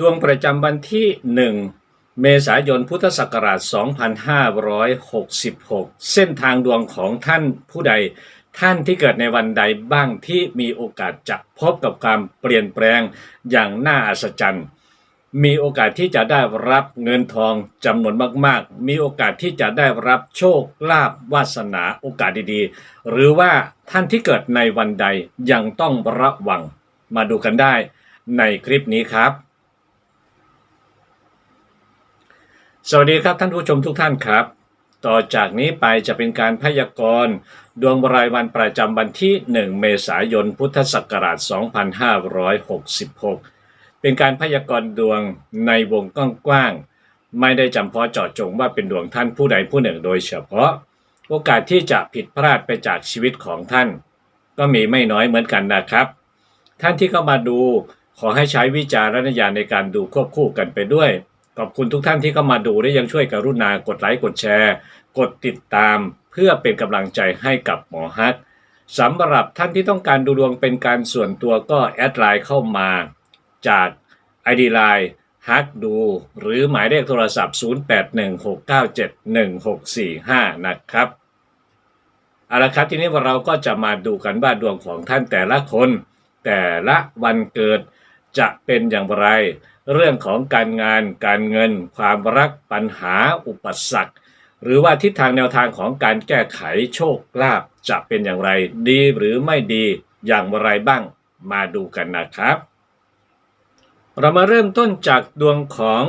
ดวงประจำวันที่ 1 เมษายนพุทธศักราช 2566 เส้นทางดวงของท่านผู้ใด ท่านที่เกิดในวันใดบ้างที่มีโอกาสจะพบกับความเปลี่ยนแปลงอย่างน่าอัศจรรย์ มีโอกาสที่จะได้รับเงินทองจำนวนมากๆ มีโอกาสที่จะได้รับโชคลาภวาสนาโอกาสดีๆ หรือว่าท่านที่เกิดในวันใดยังต้องระวัง มาดูกันได้ในคลิปนี้ครับ สวัสดีครับท่านผู้ชมทุกท่านครับ ต่อจากนี้ไปจะเป็นการพยากรณ์ดวงรายวันประจำวันที่ 1 เมษายน พุทธศักราช 2566 เป็นการพยากรณ์ดวงในวงกว้างๆ ไม่ได้จำเพาะเจาะจงว่าเป็นดวงท่านผู้ใดผู้หนึ่งโดยเฉพาะ โอกาสที่จะผิดพลาดไปจากชีวิตของท่าน ก็มีไม่น้อยเหมือนกันนะครับ ท่านที่เข้ามาดูขอให้ใช้วิจารณญาณในการดูควบคู่กันไปด้วย ขอบคุณทุกท่านที่เข้ามาดูและยังช่วยกรุณากดไลค์กดแชร์ กดติดตามเพื่อเป็นกำลังใจให้กับหมอฮักสำหรับท่านที่ต้องการดูดวงเป็นการส่วนตัวก็แอดไลน์เข้ามา จาก ID Line ฮักดู หรือหมายเลขโทรศัพท์ 0816971645 นะครับเอาละครับทีนี้เราก็จะมาดูกันว่าดวงของท่านแต่ละคน แต่ละวันเกิดจะเป็นอย่างไร เรื่องของการงานการเงิน ความรักปัญหาอุปสรรค หรือว่าทิศทางแนวทางของการแก้ไขโชคลาภจะเป็นอย่างไร ดีหรือไม่ดีอย่างไรบ้างมาดูกันนะครับ เรามาเริ่มต้นจากดวงของ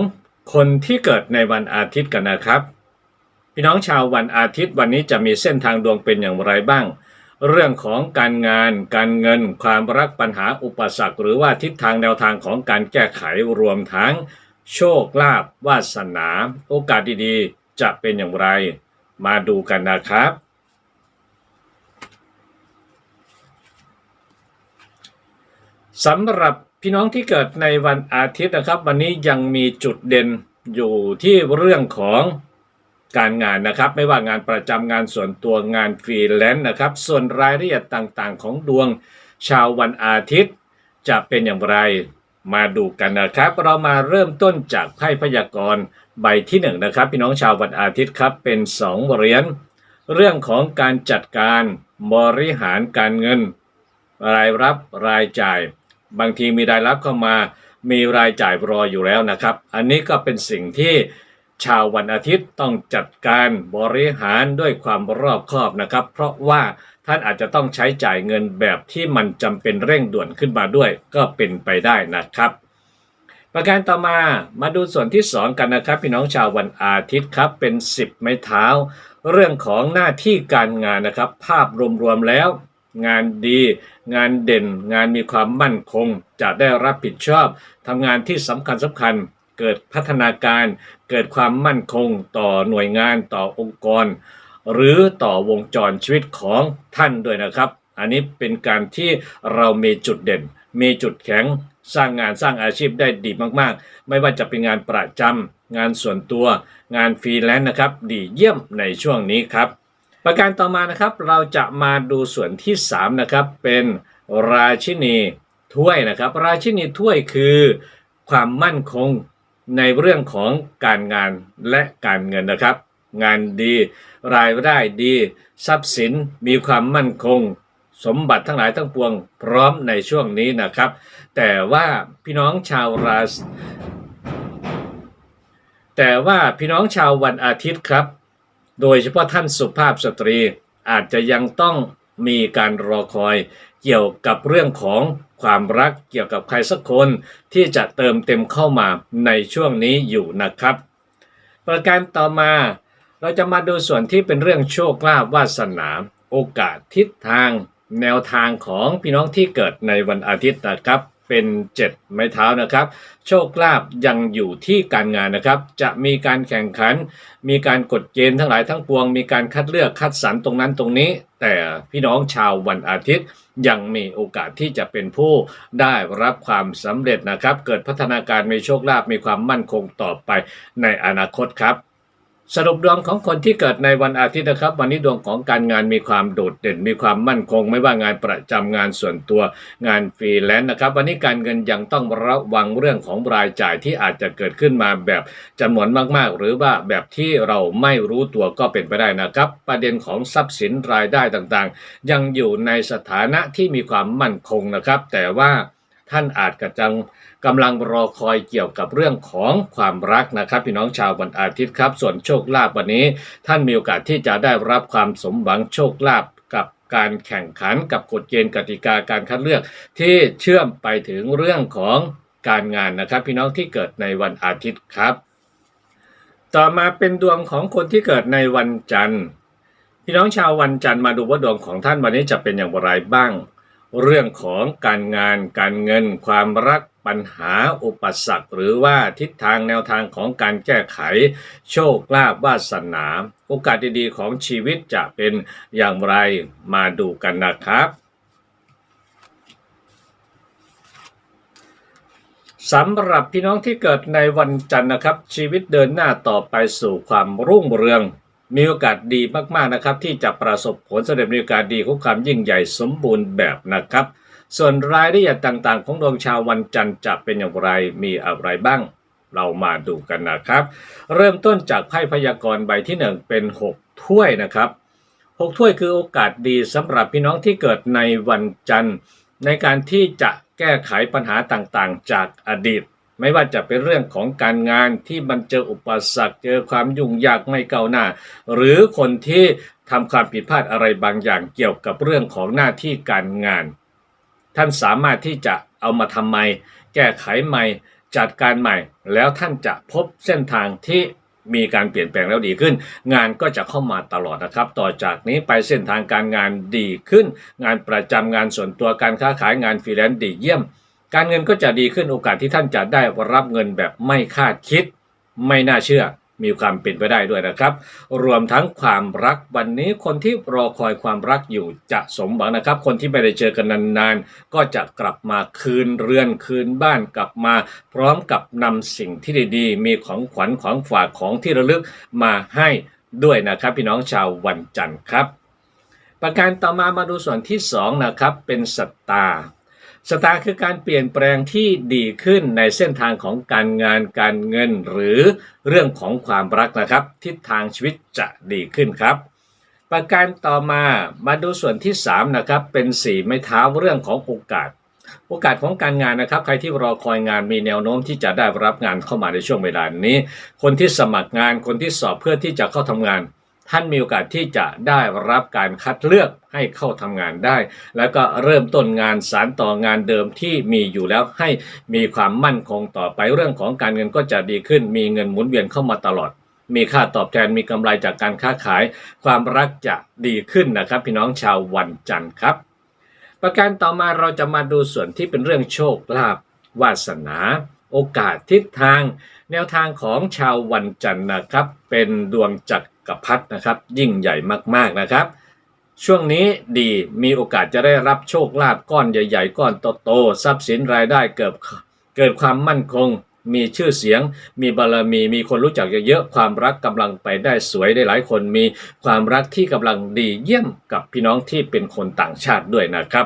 คนที่เกิดในวันอาทิตย์กันนะครับ พี่น้องชาววันอาทิตย์วันนี้จะมีเส้นทางดวงเป็นอย่างไรบ้าง เรื่องของการงาน การเงิน ความรักปัญหาอุปสรรค หรือว่าทิศทางแนวทางของการแก้ไขรวมทั้ง โชคลาภวาสนา โอกาสดีๆ จะเป็นอย่างไร มาดูกันนะครับ สำหรับพี่น้องที่เกิดในวันอาทิตย์นะครับ วันนี้ยังมีจุดเด่นอยู่ที่เรื่องของ การงานนะครับไม่ว่างานประจำงานส่วนตัวงานฟรีแลนซ์นะครับส่วนรายละเอียดต่างๆ ของดวงชาววันอาทิตย์ จะเป็นอย่างไรมาดูกันนะครับ เรามาเริ่มต้นจากไพ่พยากรณ์ใบที่หนึ่งนะครับพี่น้องชาววันอาทิตย์ครับเป็นสองเหรียญเรื่องของการจัดการบริหารการเงิน รายรับรายจ่าย บางทีมีรายรับเข้ามามีรายจ่ายรออยู่แล้วนะครับ อันนี้ก็เป็นสิ่งที่ ชาววันอาทิตย์ต้องจัดการบริหารด้วยความรอบคอบนะครับ เพราะว่าท่านอาจจะต้องใช้จ่ายเงินแบบที่มันจำเป็นเร่งด่วนขึ้นมาด้วย ก็เป็นไปได้นะครับ ประการต่อมามาดูส่วนที่ 2 กันนะครับ พี่น้องชาววันอาทิตย์ครับเป็น 10 ไม้เท้า เรื่องของหน้าที่การงานนะครับ ภาพรวมๆแล้ว งานดี งานเด่น งานมีความมั่นคง จะได้รับผิดชอบทำงานที่สำคัญสำคัญ เกิดพัฒนาการเกิดความมั่นคงต่อหน่วยงานต่อองค์กร หรือต่อวงจรชีวิตของท่านด้วยนะครับ อันนี้เป็นการที่เรามีจุดเด่น มีจุดแข็งสร้างงานสร้างอาชีพได้ดีมากๆ ไม่ว่าจะเป็นงานประจำงานส่วนตัว งานฟรีแลนซ์นะครับ ดีเยี่ยมในช่วงนี้ครับ ประการต่อมานะครับเราจะมาดูส่วนที่ 3 นะครับ เป็นราชินีถ้วยนะครับ ราชินีถ้วยคือความมั่นคง ในเรื่องของการงานและการเงินนะครับ งานดีรายได้ดี ทรัพย์สินมีความมั่นคง สมบัติทั้งหลายทั้งปวงพร้อมในช่วงนี้นะครับ แต่ว่าพี่น้องชาวราศแต่ว่าพี่น้องชาววันอาทิตย์ครับ โดยเฉพาะท่านสุภาพสตรีอาจจะยังต้องมีการรอคอยเกี่ยวกับเรื่องของ ความรักเกี่ยวกับใครสักคนที่จะเติมเต็มเข้ามาในช่วงนี้อยู่นะครับ ประการต่อมาเราจะมาดูส่วนที่เป็นเรื่องโชคลาภวาสนา โอกาสทิศทาง แนวทางของพี่น้องที่เกิดในวันอาทิตย์นะครับ เป็นเจ็ดไม้เท้านะครับ โชคลาภยังอยู่ที่การงานนะครับ จะมีการแข่งขัน มีการกดเกณฑ์ทั้งหลายทั้งปวง มีการคัดเลือกคัดสรรตรงนั้นตรงนี้ แต่พี่น้องชาววันอาทิตย์ ยังมีโอกาสที่จะเป็นผู้ได้รับความสำเร็จนะครับ เกิดพัฒนาการมีโชคลาภมีความมั่นคงต่อไปในอนาคตครับ สรุปดวงของคนที่เกิดในวันอาทิตย์นะครับ วันนี้ดวงของการงานมีความโดดเด่น มีความมั่นคง ไม่ว่างานประจำงานส่วนตัวงานฟรีแลนซ์นะครับ วันนี้การเงินยังต้องระวังเรื่องของรายจ่ายที่อาจจะเกิดขึ้นมาแบบจำนวนมากๆ หรือว่าแบบที่เราไม่รู้ตัวก็เป็นไปได้นะครับ ประเด็นของทรัพย์สินรายได้ต่างๆ ยังอยู่ในสถานะที่มีความมั่นคงนะครับ แต่ว่า ท่านอาจกระจังกำลังรอคอยเกี่ยวกับเรื่องของความรักนะครับพี่น้องชาววันอาทิตย์ครับ ส่วนโชคลาภวันนี้ ท่านมีโอกาสที่จะได้รับความสมหวังโชคลาภกับการแข่งขันกับกฎเกณฑ์กติกาการคัดเลือก ที่เชื่อมไปถึงเรื่องของการงานนะครับ พี่น้องที่เกิดในวันอาทิตย์ครับ ต่อมาเป็นดวงของคนที่เกิดในวันจันทร์ พี่น้องชาววันจันทร์มาดูว่าดวงของท่านวันนี้จะเป็นอย่างไรบ้าง เรื่องของการงานการเงิน ความรักปัญหาอุปสรรคหรือว่าทิศทางแนวทางของการแก้ไข โชคลาภวาสนา โอกาสดีๆของชีวิตจะเป็นอย่างไรมาดูกันนะครับสำหรับพี่น้องที่เกิดในวันจันทร์นะครับ ชีวิตเดินหน้าต่อไปสู่ความรุ่งเรือง มีโอกาสดีมากๆนะครับ ที่จะประสบผลสำเร็จมีโอกาสดีของความยิ่งใหญ่สมบูรณ์แบบนะครับ ส่วนรายละเอียดต่างๆ ของดวงชาววันจันทร์จะเป็นอย่างไรมีอะไรบ้าง เรามาดูกันนะครับ เริ่มต้นจากไพ่พยากรณ์ใบที่หนึ่งเป็นหกถ้วยนะครับหกถ้วยคือโอกาสดีสำหรับพี่น้องที่เกิดในวันจันทร์ ในการที่จะแก้ไขปัญหาต่างๆ จากอดีต ไม่ว่าจะเป็นเรื่องของการงานที่มันเจออุปสรรคเจอความยุ่งยากไม่ก้าวหน้า หรือคนที่ทำความผิดพลาดอะไรบางอย่างเกี่ยวกับเรื่องของหน้าที่การงาน ท่านสามารถที่จะเอามาทำใหม่แก้ไขใหม่จัดการใหม่ แล้วท่านจะพบเส้นทางที่มีการเปลี่ยนแปลงแล้วดีขึ้น งานก็จะเข้ามาตลอดนะครับ ต่อจากนี้ไปเส้นทางการงานดีขึ้น งานประจำงานส่วนตัวการค้าขายงานฟรีแลนซ์ดีเยี่ยม การเงินก็จะดีขึ้นโอกาสที่ท่านจะได้รับเงินแบบไม่คาดคิด ไม่น่าเชื่อ มีความเป็นไปได้ด้วยนะครับ รวมทั้งความรักวันนี้คนที่รอคอยความรักอยู่จะสมหวังนะครับ คนที่ไม่ได้เจอกันนานๆ ก็จะกลับมาคืนเรือนคืนบ้านกลับมา พร้อมกับนำสิ่งที่ดีๆ มีของขวัญของฝากของที่ระลึกมาให้ด้วยนะครับพี่น้องชาววันจันทร์ครับ ประการต่อมามาดูส่วนที่สองนะครับเป็นสตาร์ สตาร์คือการเปลี่ยนแปลงที่ดีขึ้นในเส้นทางของการงานการเงินหรือเรื่องของความรักนะครับ ทิศทางชีวิตจะดีขึ้นครับ ประการต่อมามาดูส่วนที่ 3 นะครับ เป็นสีไม้เท้าเรื่องของโอกาส โอกาสของการงานนะครับ ใครที่รอคอยงานมีแนวโน้มที่จะได้รับงานเข้ามาในช่วงเวลานี้ คนที่สมัครงานคนที่สอบเพื่อที่จะเข้าทำงาน ท่านมีโอกาสที่จะได้รับการคัดเลือกให้เข้าทำงานได้ แล้วก็เริ่มต้นงานสารต่องานเดิมที่มีอยู่แล้วให้มีความมั่นคงต่อไปเรื่องของการเงินก็จะดีขึ้น มีเงินหมุนเวียนเข้ามาตลอด มีค่าตอบแทนมีกำไรจากการค้าขาย ความรักจะดีขึ้นนะครับ พี่น้องชาววันจันทร์ครับ ประการต่อมาเราจะมาดูส่วนที่เป็นเรื่องโชคลาภวาสนา โอกาสทิศทาง แนวทางของชาววันจันทร์นะครับ เป็นดวงจักร พรรดินะครับ ยิ่งใหญ่มากๆนะครับ ช่วงนี้ดีมีโอกาสจะได้รับโชคลาภก้อนใหญ่ ๆ ก้อนโตๆทรัพย์สินรายได้เกิดเกิดความมั่นคง มีชื่อเสียง มีบารมีมีคนรู้จักเยอะๆความรักกำลังไปได้สวยได้หลายคนมีความรักที่กำลังดีเยี่ยมกับพี่น้องที่เป็นคนต่างชาติด้วยนะครับ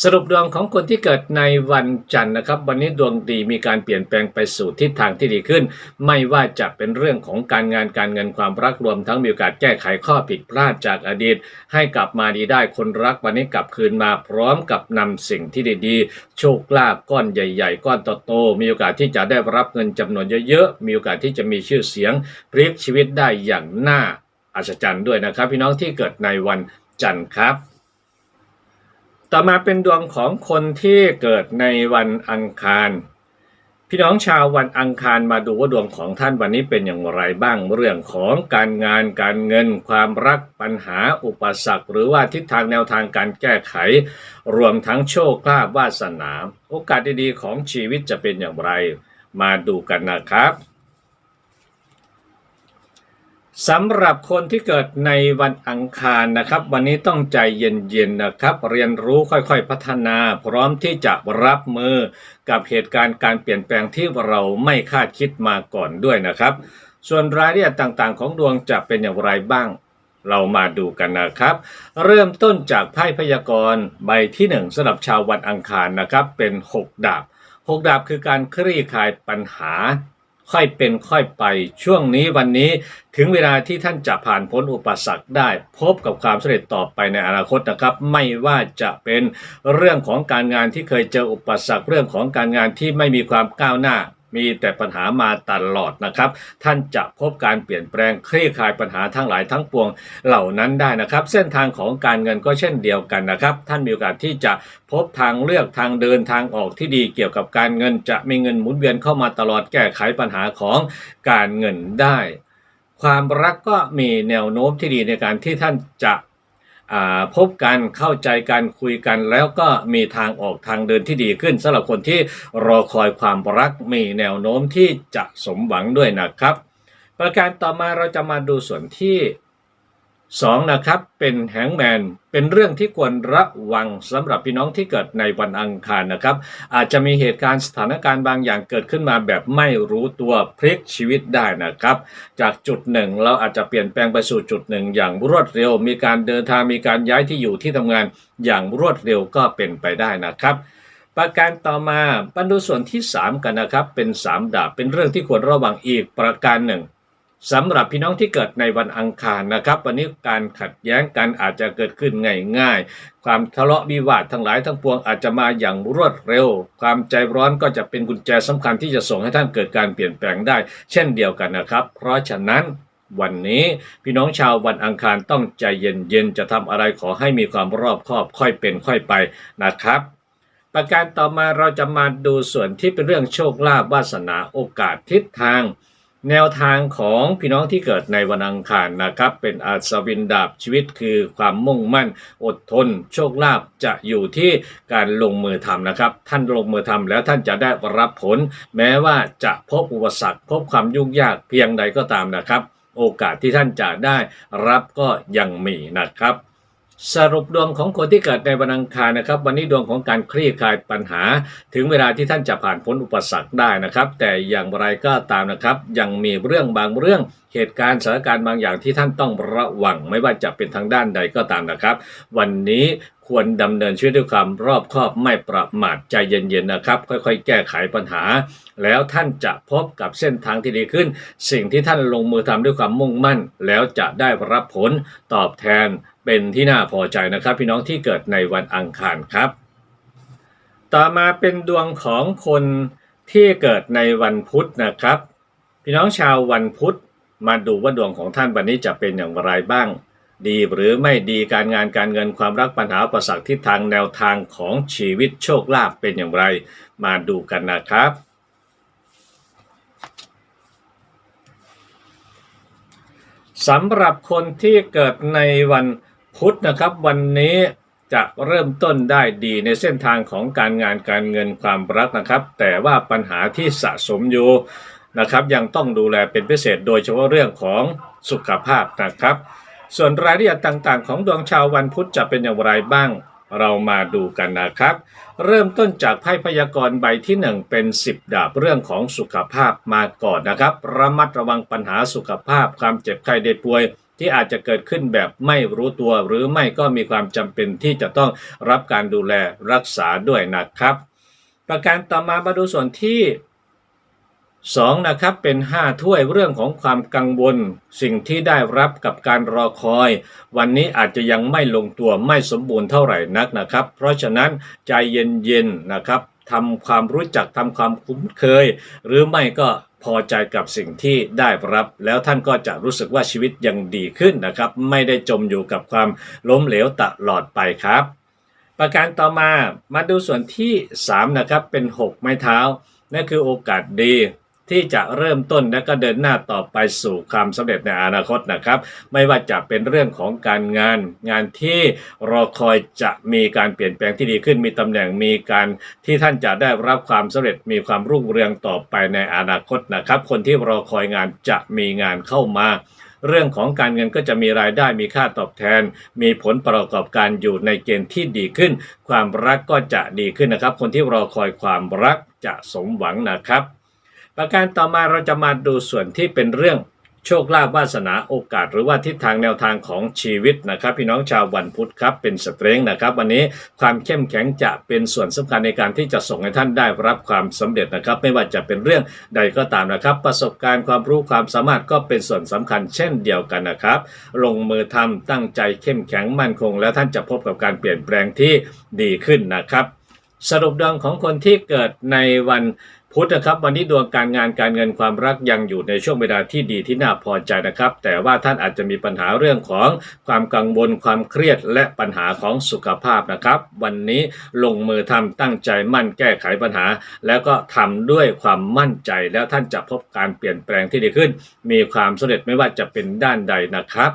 สรุปดวงของคนที่เกิดในวันจันทร์นะครับ วันนี้ดวงดีมีการเปลี่ยนแปลงไปสู่ทิศทางที่ดีขึ้น ไม่ว่าจะเป็นเรื่องของการงานการเงินความรักรวมทั้งมีโอกาสแก้ไขข้อผิดพลาดจากอดีต ให้กลับมาดีได้คนรักวันนี้กลับคืนมาพร้อมกับนำสิ่งที่ดีๆ โชคลาภก้อนใหญ่ ๆ ก้อนโตๆมีโอกาสที่จะได้รับเงินจำนวนเยอะๆมีโอกาสที่จะมีชื่อเสียงพลิกชีวิตได้อย่างน่าอัศจรรย์ด้วยนะครับ พี่น้องที่เกิดในวันจันทร์ครับ ต่อมาเป็นดวงของคนที่เกิดในวันอังคาร พี่น้องชาววันอังคารมาดูว่าดวงของท่านวันนี้เป็นอย่างไรบ้างเรื่องของการงานการเงิน ความรักปัญหาอุปสรรค หรือว่าทิศทางแนวทางการแก้ไข รวมทั้งโชคลาภวาสนา โอกาสดีๆของชีวิตจะเป็นอย่างไร มาดูกันนะครับ สำหรับคนที่เกิดในวันอังคารนะครับ วันนี้ต้องใจเย็นๆนะครับ เรียนรู้ค่อยๆพัฒนา พร้อมที่จะรับมือกับเหตุการณ์การเปลี่ยนแปลงที่เราไม่คาดคิดมาก่อนด้วยนะครับ ส่วนรายละเอียดต่างๆ ของดวงจะเป็นอย่างไรบ้าง เรามาดูกันนะครับ เริ่มต้นจากไพ่พยากรณ์ใบที่หนึ่งสำหรับชาววันอังคารนะครับ เป็น 6 ดาบ 6 ดาบคือการคลี่คลายปัญหา ค่อยเป็นค่อยไปช่วงนี้วันนี้ถึงเวลาที่ท่านจะผ่านพ้นอุปสรรคได้ พบกับความสำเร็จต่อไปในอนาคตนะครับ ไม่ว่าจะเป็นเรื่องของการงานที่เคยเจออุปสรรคเรื่องของการงานที่ไม่มีความก้าวหน้า มีแต่ปัญหามาตลอดนะครับ ท่านจะพบการเปลี่ยนแปลงคลี่คลายปัญหาทั้งหลายทั้งปวงเหล่านั้นได้นะครับ เส้นทางของการเงินก็เช่นเดียวกันนะครับ ท่านมีโอกาสที่จะพบทางเลือกทางเดินทางออกที่ดีเกี่ยวกับการเงิน จะมีเงินหมุนเวียนเข้ามาตลอดแก้ไขปัญหาของการเงินได้ ความรักก็มีแนวโน้มที่ดีในการที่ท่านจะ พบกันเข้าใจกันคุยกันแล้วก็มีทางออกทางเดินที่ดีขึ้นสำหรับคนที่รอคอยความรักมีแนวโน้มที่จะสมหวังด้วยนะครับ ประการต่อมาเราจะมาดูส่วนที่ 2 นะครับ เป็นแฮงแมน เป็นเรื่องที่ควรระวังสำหรับพี่น้องที่เกิดในวันอังคารนะครับ อาจจะมีเหตุการณ์สถานการณ์บางอย่างเกิดขึ้นมาแบบไม่รู้ตัวพลิกชีวิตได้นะครับ จากจุดหนึ่งเราอาจจะเปลี่ยนแปลงไปสู่จุดหนึ่งอย่างรวดเร็ว มีการเดินทางมีการย้ายที่อยู่ที่ทำงานอย่างรวดเร็วก็เป็นไปได้นะครับประการต่อมาบรรดูส่วนที่ 3 กันนะครับ เป็น 3 ดาบเป็นเรื่องที่ควรระวังอีกประการหนึ่ง สำหรับพี่น้องที่เกิดในวันอังคารนะครับ วันนี้การขัดแย้งกันอาจจะเกิดขึ้นง่ายๆ ความทะเลาะวิวาททั้งหลายทั้งปวงอาจจะมาอย่างรวดเร็ว ความใจร้อนก็จะเป็นกุญแจสำคัญที่จะส่งให้ท่านเกิดการเปลี่ยนแปลงได้ เช่นเดียวกันนะครับ เพราะฉะนั้นวันนี้พี่น้องชาววันอังคารต้องใจเย็นๆจะทำอะไรขอให้มีความรอบคอบค่อยเป็นค่อยไปนะครับประการต่อมาเราจะมาดูส่วนที่เป็นเรื่องโชคลาภวาสนาโอกาสทิศทาง แนวทางของพี่น้องที่เกิดในวันอังคารนะครับ เป็นอาสวินดาบชีวิตคือความมุ่งมั่น อดทน โชคลาภจะอยู่ที่การลงมือทำนะครับ ท่านลงมือทำแล้วท่านจะได้รับผล แม้ว่าจะพบอุปสรรคพบความยุ่งยากเพียงใดก็ตามนะครับ โอกาสที่ท่านจะได้รับก็ยังมีนะครับ สรุปดวงของคนที่เกิดในวันอังคารนะครับ วันนี้ดวงของการคลี่คลายปัญหา ถึงเวลาที่ท่านจะผ่านพ้นอุปสรรคได้นะครับ แต่อย่างไรก็ตามนะครับ ยังมีเรื่องบางเรื่องเหตุการณ์สถานการณ์บางอย่างที่ท่านต้องระวังไม่ว่าจะเป็นทางด้านใดก็ตามนะครับ วันนี้ควรดำเนินชีวิตด้วยความรอบคอบไม่ประมาทใจเย็นๆนะครับ ค่อยๆ แก้ไขปัญหา แล้วท่านจะพบกับเส้นทางที่ดีขึ้น สิ่งที่ท่านลงมือทำด้วยความมุ่งมั่น แล้วจะได้รับผลตอบแทน เป็นที่น่าพอใจนะครับพี่น้องที่เกิดในวันอังคารครับ ต่อมาเป็นดวงของคนที่เกิดในวันพุธนะครับ พี่น้องชาววันพุธมาดูว่าดวงของท่านวันนี้จะเป็นอย่างไรบ้าง ดีหรือไม่ดีการงานการเงินความรักปัญหาประสักทิศทางแนวทางของชีวิตโชคลาภเป็นอย่างไรมาดูกันนะครับสำหรับคนที่เกิดในวัน พุธนะครับวันนี้จะเริ่มต้นได้ดีในเส้นทางของการงานการเงินความรักนะครับ แต่ว่าปัญหาที่สะสมอยู่นะครับยังต้องดูแลเป็นพิเศษโดยเฉพาะเรื่องของสุขภาพนะครับ ส่วนรายละเอียดต่างๆ ของดวงชาววันพุธจะเป็นอย่างไรบ้างเรามาดูกันนะครับ เริ่มต้นจากไพ่พยากรณ์ใบที่ 1 เป็น 10 ดาบเรื่องของสุขภาพมาก่อนนะครับ ระมัดระวังปัญหาสุขภาพความเจ็บไข้ได้ป่วย ที่อาจจะเกิดขึ้นแบบไม่รู้ตัวหรือไม่ก็มีความจำเป็นที่จะต้องรับการดูแลรักษาด้วยนะครับ ประการต่อมามาดูส่วนที่2นะครับเป็น 5 ถ้วยเรื่องของความกังวล สิ่งที่ได้รับกับการรอคอย วันนี้อาจจะยังไม่ลงตัวไม่สมบูรณ์เท่าไหร่นักนะครับ เพราะฉะนั้นใจเย็นๆนะครับทำความรู้จักทำความคุ้นเคย หรือไม่ก็ พอใจกับสิ่งที่ได้รับ แล้วท่านก็จะรู้สึกว่าชีวิตยังดีขึ้นนะครับ ไม่ได้จมอยู่กับความล้มเหลวตลอดไปครับ ประการต่อมามาดูส่วนที่ 3 นะครับ เป็น 6 ไม้เท้านั่นคือโอกาสดี ที่จะเริ่มต้นและก็เดินหน้าต่อไปสู่ความสำเร็จในอนาคตนะครับ ไม่ว่าจะเป็นเรื่องของการงานงานที่รอคอยจะมีการเปลี่ยนแปลงที่ดีขึ้นมีตำแหน่งมีการที่ท่านจะได้รับความสำเร็จมีความรุ่งเรืองต่อไปในอนาคตนะครับ คนที่รอคอยงานจะมีงานเข้ามาเรื่องของการเงินก็จะมีรายได้มีค่าตอบแทน มีผลประกอบการอยู่ในเกณฑ์ที่ดีขึ้น ความรักก็จะดีขึ้นนะครับ คนที่รอคอยความรักจะสมหวังนะครับ ประการต่อมาเราจะมาดูส่วนที่เป็นเรื่องโชคลาภวาสนาโอกาส หรือว่าทิศทางแนวทางของชีวิตนะครับ พี่น้องชาววันพุธครับเป็นสเตรงนะครับ วันนี้ความเข้มแข็งจะเป็นส่วนสำคัญในการที่จะส่งให้ท่านได้รับความสำเร็จนะครับ ไม่ว่าจะเป็นเรื่องใดก็ตามนะครับ ประสบการณ์ความรู้ความสามารถก็เป็นส่วนสำคัญเช่นเดียวกันนะครับ ลงมือทำตั้งใจเข้มแข็งมั่นคง แล้วท่านจะพบกับการเปลี่ยนแปลงที่ดีขึ้นนะครับ สรุปดวงของคนที่เกิดในวัน พุธนะครับวันนี้ดวงการงานการเงินความรักยังอยู่ในช่วงเวลาที่ดีที่น่าพอใจนะครับ แต่ว่าท่านอาจจะมีปัญหาเรื่องของความกังวลความเครียดและปัญหาของสุขภาพนะครับ วันนี้ลงมือทำตั้งใจมั่นแก้ไขปัญหา แล้วก็ทำด้วยความมั่นใจแล้วท่านจะพบการเปลี่ยนแปลงที่ดีขึ้น มีความสำเร็จไม่ว่าจะเป็นด้านใดนะครับ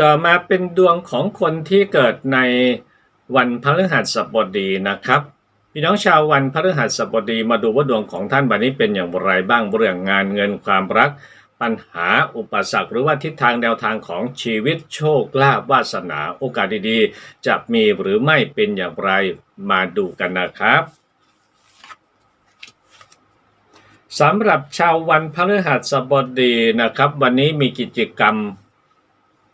ต่อมาเป็นดวงของคนที่เกิดในวันพฤหัสบดีนะครับ พี่น้องชาววันพฤหัสบดีมาดูว่าดวงของท่านวันนี้เป็นอย่างไรบ้างเรื่องงานเงินความรัก ปัญหาอุปสรรคหรือว่าทิศทางแนวทางของชีวิตโชคลาภวาสนาโอกาสดีๆ จะมีหรือไม่เป็นอย่างไรมาดูกันนะครับสำหรับชาววันพฤหัสบดีนะครับ วันนี้มีกิจกรรม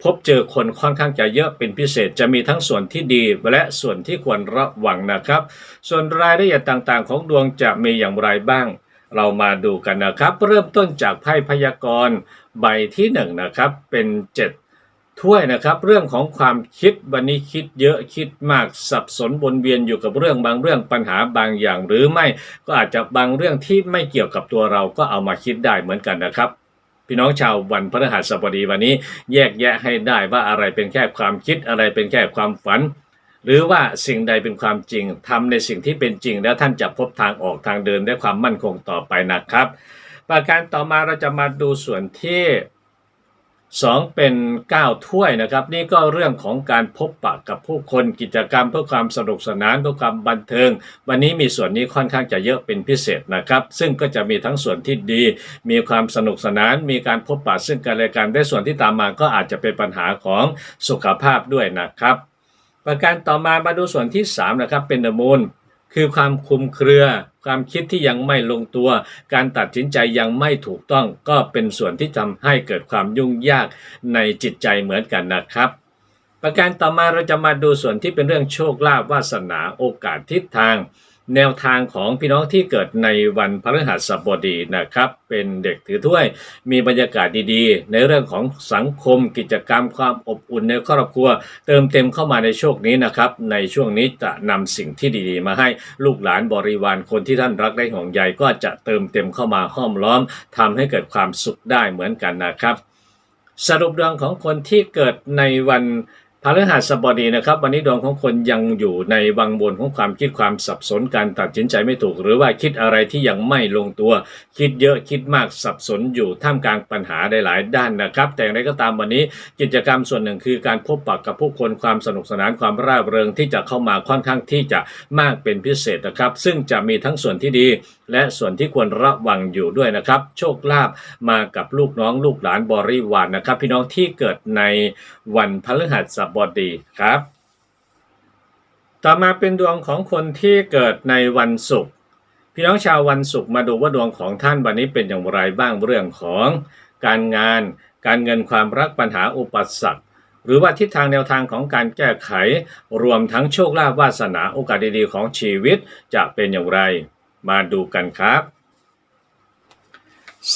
พบเจอคนค่อนข้างจะเยอะเป็นพิเศษจะมีทั้งส่วนที่ดีและส่วนที่ควรระวังนะครับ ส่วนรายละเอียดต่างๆ ของดวงจะมีอย่างไรบ้าง เรามาดูกันนะครับ เริ่มต้นจากไพ่พยากรณ์ใบที่หนึ่งนะครับเป็นเจ็ดถ้วยนะครับ เรื่องของความคิดวันนี้คิดเยอะคิดมากสับสนวนเวียนอยู่กับเรื่องบางเรื่องปัญหาบางอย่างหรือไม่ ก็อาจจะบางเรื่องที่ไม่เกี่ยวกับตัวเราก็เอามาคิดได้เหมือนกันนะครับ พี่น้องชาววันพฤหัสบดีวันนี้ แยกแยะให้ได้ว่าอะไรเป็นแค่ความคิดอะไรเป็นแค่ความฝัน หรือว่าสิ่งใดเป็นความจริงทำในสิ่งที่เป็นจริง แล้วท่านจะพบทางออกทางเดินด้ความมั่นคงต่อไปนะครับ ประการต่อมาเราจะมาดูส่วนที่ สองเป็น 9 ถ้วยนะครับ นี่ก็เรื่องของการพบปะกับผู้คนกิจกรรมเพื่อความสนุกสนานเพื่อความบันเทิง วันนี้มีส่วนนี้ค่อนข้างจะเยอะเป็นพิเศษนะครับ ซึ่งก็จะมีทั้งส่วนที่ดี มีความสนุกสนาน มีการพบปะซึ่งกันและกันได้ส่วนที่ตามมาก็อาจจะเป็นปัญหาของสุขภาพด้วยนะครับ ประการต่อมามาดูส่วนที่3นะครับเป็นเดมูล คือความคลุมเครือ ความคิดที่ยังไม่ลงตัว การตัดสินใจยังไม่ถูกต้อง ก็เป็นส่วนที่ทำให้เกิดความยุ่งยากในจิตใจเหมือนกันนะครับ ประการต่อมาเราจะมาดูส่วนที่เป็นเรื่องโชคลาภวาสนาโอกาสทิศทาง แนวทางของพี่น้องที่เกิดในวันพฤหัสบดีนะครับ เป็นเด็กถือถ้วย มีบรรยากาศดีๆ ในเรื่องของสังคมกิจกรรมความอบอุ่นในครอบครัว เติมเต็มเข้ามาในช่วงนี้นะครับ ในช่วงนี้จะนำสิ่งที่ดีๆ มาให้ลูกหลานบริวารคนที่ท่านรักได้ห่วงใยก็จะเติมเต็มเข้ามาห้อมล้อมทำให้เกิดความสุขได้เหมือนกันนะครับ สรุปดวงของคนที่เกิดในวัน พฤหัสบดีนะครับ วันนี้ดวงของคนยังอยู่ในวังวนของความคิดความสับสนการตัดสินใจไม่ถูก หรือว่าคิดอะไรที่ยังไม่ลงตัว คิดเยอะคิดมากสับสนอยู่ท่ามกลางปัญหาหลายด้านนะครับ แต่อย่างไรก็ตามวันนี้กิจกรรมส่วนหนึ่งคือการพบปะกับผู้คนความสนุกสนานความร่าเริงที่จะเข้ามาค่อนข้างที่จะมากเป็นพิเศษนะครับ ซึ่งจะมีทั้งส่วนที่ดี และส่วนที่ควรระวังอยู่ด้วยนะครับ โชคลาภมากับลูกน้องลูกหลานบริวารนะครับ พี่น้องที่เกิดในวันพฤหัสบดีครับ ต่อมาเป็นดวงของคนที่เกิดในวันศุกร์พี่น้องชาววันศุกร์มาดูว่าดวงของท่านวันนี้เป็นอย่างไรบ้างเรื่องของการงาน การเงินความรักปัญหาอุปสรรคหรือว่าทิศทางแนวทางของการแก้ไข รวมทั้งโชคลาภวาสนาโอกาสดีๆของชีวิตจะเป็นอย่างไร มาดูกันครับ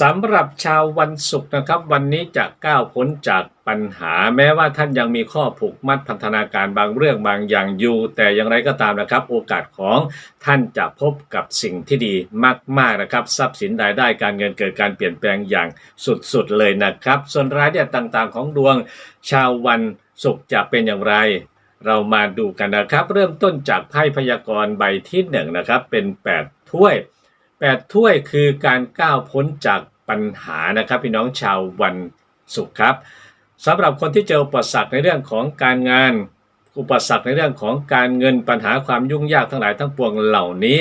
สำหรับชาววันศุกร์นะครับ วันนี้จะก้าวพ้นจากปัญหา แม้ว่าท่านยังมีข้อผูกมัดพันธนาการบางเรื่องบางอย่างอยู่ แต่อย่างไรก็ตามนะครับ โอกาสของท่านจะพบกับสิ่งที่ดีมากๆนะครับทรัพย์สินรายได้การเงินเกิดการเปลี่ยนแปลงอย่างสุดๆเลยนะครับ ส่วนรายละเอียดต่างๆ ของดวง ชาววันศุกร์จะเป็นอย่างไรเรามาดูกันนะครับ เริ่มต้นจากไพ่พยากรณ์ใบที่หนึ่งนะครับเป็น 8 ถ้วย 8 ถ้วยคือการก้าวพ้นจากปัญหานะครับ พี่น้องชาววันศุกร์ครับสำหรับคนที่เจออุปสรรคในเรื่องของการงาน อุปสรรคในเรื่องของการเงินปัญหาความยุ่งยากทั้งหลายทั้งปวงเหล่านี้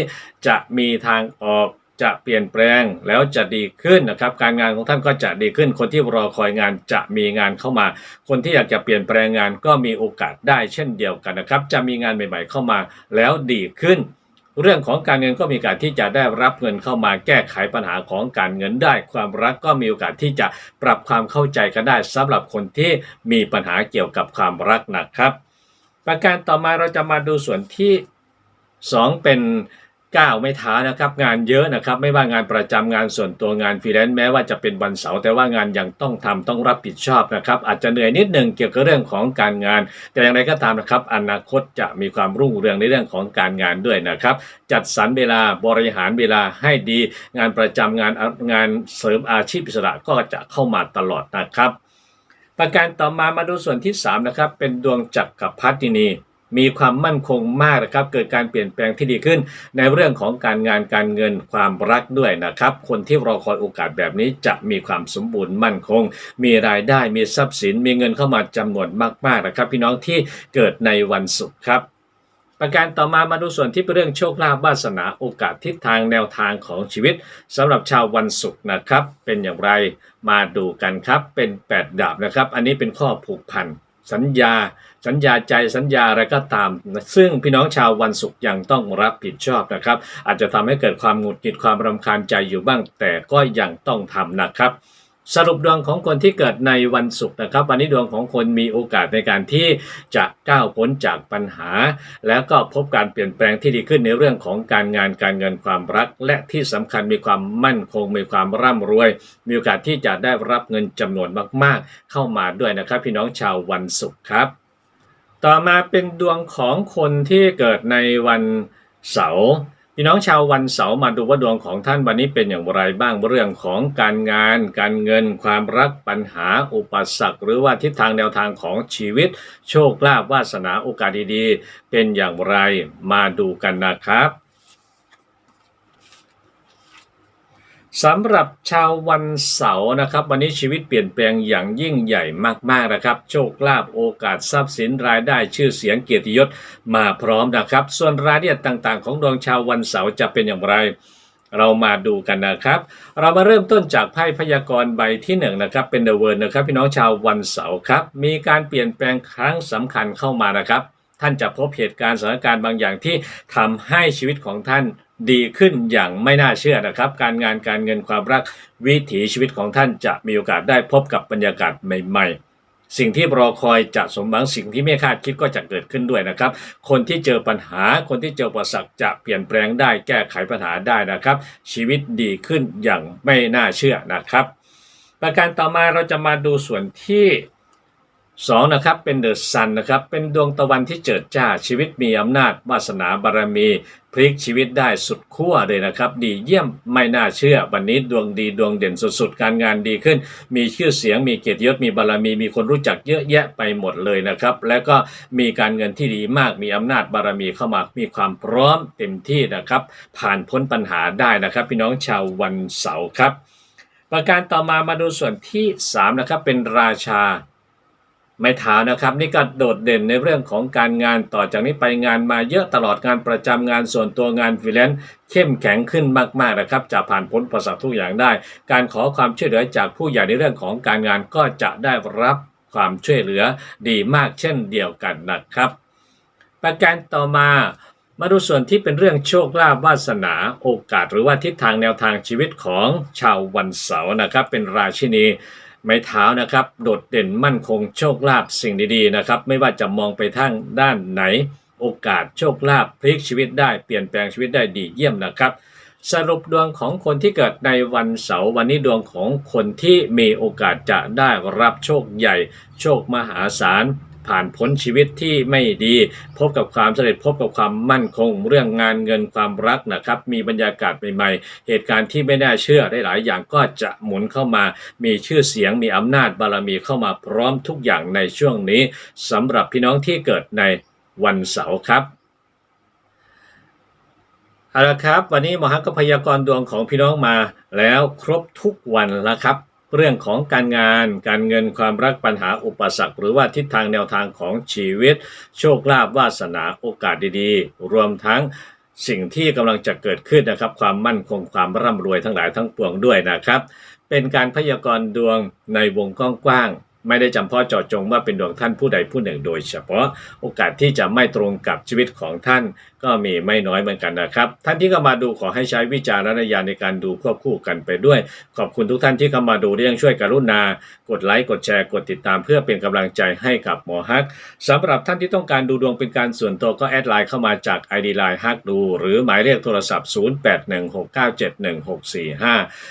จะมีทางออกจะเปลี่ยนแปลงแล้วจะดีขึ้นนะครับ การงานของท่านก็จะดีขึ้น คนที่รอคอยงานจะมีงานเข้ามา คนที่อยากจะเปลี่ยนแปลงงานก็มีโอกาสได้เช่นเดียวกันนะครับ จะมีงานใหม่ ๆ เข้ามาแล้วดีขึ้น เรื่องของการเงินก็มีโอกาสที่จะได้รับเงินเข้ามาแก้ไขปัญหาของการเงินได้ ความรักก็มีโอกาสที่จะปรับความเข้าใจกันได้สำหรับคนที่มีปัญหาเกี่ยวกับความรักนะครับ ประการต่อมาเราจะมาดูส่วนที่ 2 เป็น ก้าวไม่ท้านะครับ งานเยอะนะครับ ไม่ว่างานประจำงานส่วนตัวงานฟรีแลนซ์แม้ว่าจะเป็นวันเสาร์แต่ว่างานยังต้องทำต้องรับผิดชอบนะครับ อาจจะเหนื่อยนิดหนึ่งเกี่ยวกับเรื่องของการงาน แต่อย่างไรก็ตามนะครับ อนาคตจะมีความรุ่งเรืองในเรื่องของการงานด้วยนะครับ จัดสรรเวลาบริหารเวลาให้ดี งานประจำงานงานเสริมอาชีพอิสระก็จะเข้ามาตลอดนะครับ ประการต่อมามาดูส่วนที่3นะครับเป็นดวงจักรกับพัฒนี มีความมั่นคงมากนะครับ เกิดการเปลี่ยนแปลงที่ดีขึ้น ในเรื่องของการงานการเงินความรักด้วยนะครับ คนที่รอคอยโอกาสแบบนี้จะมีความสมบูรณ์มั่นคง มีรายได้มีทรัพย์สิน มีเงินเข้ามาจำนวนมากๆนะครับ พี่น้องที่เกิดในวันศุกร์ครับประการต่อมามาดูส่วนที่เป็นเรื่องโชคลาภวาสนาโอกาสทิศทางแนวทางของชีวิตสำหรับชาววันศุกร์นะครับ เป็นอย่างไรมาดูกันครับเป็น 8 ดาบนะครับ อันนี้เป็นข้อผูกพัน สัญญา สัญญาใจสัญญาอะไรก็ตาม ซึ่งพี่น้องชาววันศุกร์ยังต้องรับผิดชอบนะครับ อาจจะทำให้เกิดความหงุดหงิดความรำคาญใจอยู่บ้าง แต่ก็ยังต้องทำนะครับ สรุปดวงของคนที่เกิดในวันศุกร์นะครับ วันนี้ดวงของคนมีโอกาสในการที่จะก้าวพ้นจากปัญหา แล้วก็พบการเปลี่ยนแปลงที่ดีขึ้นในเรื่องของการงานการเงินความรัก และที่สำคัญมีความมั่นคงมีความร่ำรวย มีโอกาสที่จะได้รับเงินจำนวนมากๆ เข้ามาด้วยนะครับ พี่น้องชาววันศุกร์ครับ ต่อมาเป็นดวงของคนที่เกิดในวันเสาร์ พี่น้องชาววันเสาร์มาดูว่าดวงของท่านวันนี้เป็นอย่างไรบ้างเรื่องของการงาน การเงิน ความรักปัญหา อุปสรรค หรือว่าทิศทางแนวทางของชีวิต โชคลาภวาสนาโอกาสดีๆ เป็นอย่างไรมาดูกันนะครับ สำหรับชาววันเสาร์นะครับ วันนี้ชีวิตเปลี่ยนแปลงอย่างยิ่งใหญ่มากๆนะครับ โชคลาภโอกาสทรัพย์สินรายได้ชื่อเสียงเกียรติยศมาพร้อมนะครับ ส่วนรายละเอียดต่างๆ ของดวงชาววันเสาร์จะเป็นอย่างไร เรามาดูกันนะครับ เรามาเริ่มต้นจากไพ่พยากรณ์ใบที่หนึ่งนะครับเป็นเดอะเวิร์นะครับพี่น้องชาววันเสาร์ครับมีการเปลี่ยนแปลงครั้งสำคัญเข้ามานะครับ ท่านจะพบเหตุการณ์สถานการณ์บางอย่างที่ทำให้ชีวิตของท่าน ดีขึ้นอย่างไม่น่าเชื่อนะครับ การงานการเงินความรักวิถีชีวิตของท่านจะมีโอกาสได้พบกับบรรยากาศใหม่ๆ สิ่งที่รอคอยจะสมหวังสิ่งที่ไม่คาดคิดก็จะเกิดขึ้นด้วยนะครับ คนที่เจอปัญหาคนที่เจออุปสรรคจะเปลี่ยนแปลงได้แก้ไขปัญหาได้นะครับ ชีวิตดีขึ้นอย่างไม่น่าเชื่อนะครับ ประการต่อมาเราจะมาดูส่วนที่ สองนะครับเป็นเดอะซันนะครับเป็นดวงตะวันที่เจิดจ้าชีวิตมีอำนาจวาสนาบารมี พลิกชีวิตได้สุดขั้วเลยนะครับ ดีเยี่ยมไม่น่าเชื่อ วันนี้ดวงดีดวงเด่นสุดๆ การงานดีขึ้น มีชื่อเสียงมีเกียรติยศมีบารมี มีคนรู้จักเยอะแยะไปหมดเลยนะครับ แล้วก็มีการเงินที่ดีมากมีอำนาจบารมีเข้ามามีความพร้อมเต็มที่นะครับ ผ่านพ้นปัญหาได้นะครับ พี่น้องชาววันเสาร์ครับ ประการต่อมามาดูส่วนที่สามนะครับเป็นราชา ไม้เท้านะครับ นี่ก็โดดเด่นในเรื่องของการงานต่อจากนี้ไปงานมาเยอะตลอดงานประจำงานส่วนตัวงานฟรีแลนซ์เข้มแข็งขึ้นมากๆนะครับ จะผ่านพ้นประสบทุกอย่างได้ การขอความช่วยเหลือจากผู้ใหญ่ในเรื่องของการงานก็จะได้รับความช่วยเหลือดีมากเช่นเดียวกันนะครับ ประการต่อมามาดูส่วนที่เป็นเรื่องโชคลาภวาสนาโอกาส หรือว่าทิศทางแนวทางชีวิตของชาววันเสาร์นะครับ เป็นราชินี ไม้เท้านะครับโดดเด่นมั่นคงโชคลาภสิ่งดีๆนะครับไม่ว่าจะมองไปทางด้านไหน โอกาสโชคลาภพลิกชีวิตได้เปลี่ยนแปลงชีวิตได้ดีเยี่ยมนะครับ สรุปดวงของคนที่เกิดในวันเสาร์วันนี้ดวงของคนที่มีโอกาสจะได้รับโชคใหญ่ โชคมหาศาล ผ่านพ้นชีวิตที่ไม่ดี พบกับความสำเร็จพบกับความมั่นคง เรื่องงานเงินความรักนะครับ มีบรรยากาศใหม่ๆ เหตุการณ์ที่ไม่น่าเชื่อได้หลายอย่างก็จะหมุนเข้ามา มีชื่อเสียงมีอำนาจบารมีเข้ามาพร้อมทุกอย่างในช่วงนี้สำหรับพี่น้องที่เกิดในวันเสาร์ครับเอาละครับ วันนี้หมอฮักก็พยากรณ์ดวงของพี่น้องมาแล้วครบทุกวันแล้วครับ เรื่องของการงาน การเงินความรักปัญหาอุปสรรค หรือว่าทิศทางแนวทางของชีวิต โชคลาภวาสนาโอกาสดีๆ รวมทั้งสิ่งที่กำลังจะเกิดขึ้นนะครับ ความมั่นคงความร่ำรวยทั้งหลายทั้งปวงด้วยนะครับ เป็นการพยากรณ์ดวงในวงกว้าง ไม่ได้จำเพาะเจาะจงว่าเป็นดวงท่านผู้ใดผู้หนึ่งโดยเฉพาะโอกาสที่จะไม่ตรงกับชีวิตของท่าน ก็มีไม่น้อยเหมือนกันนะครับ ท่านที่เข้ามาดูขอให้ใช้วิจารณญาณในการดูควบคู่กันไปด้วย ขอบคุณทุกท่านที่เข้ามาดูเรื่องช่วยกรุณา กดไลค์กดแชร์กดติดตามเพื่อเป็นกำลังใจให้กับหมอฮักสำหรับท่านที่ต้องการดูดวงเป็นการส่วนตัวก็แอดไลน์เข้ามาจาก ID Line ฮักดู หรือหมายเลขโทรศัพท์ 0816971645เ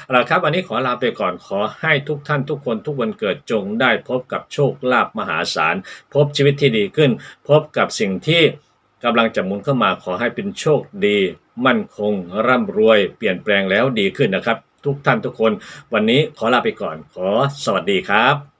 อาละครับวันนี้ขอลาไปก่อนขอให้ทุกท่านทุกคนทุกวันเกิดจงได้พบกับโชคลาภมหาศาล พบชีวิตที่ดีขึ้น พบกับสิ่งที่กำลังจะหมุนเข้ามาขอให้เป็นโชคดี มั่นคง ร่ำรวย เปลี่ยนแปลงแล้วดีขึ้นนะครับ ทุกท่านทุกคน วันนี้ขอลาไปก่อน ขอสวัสดีครับ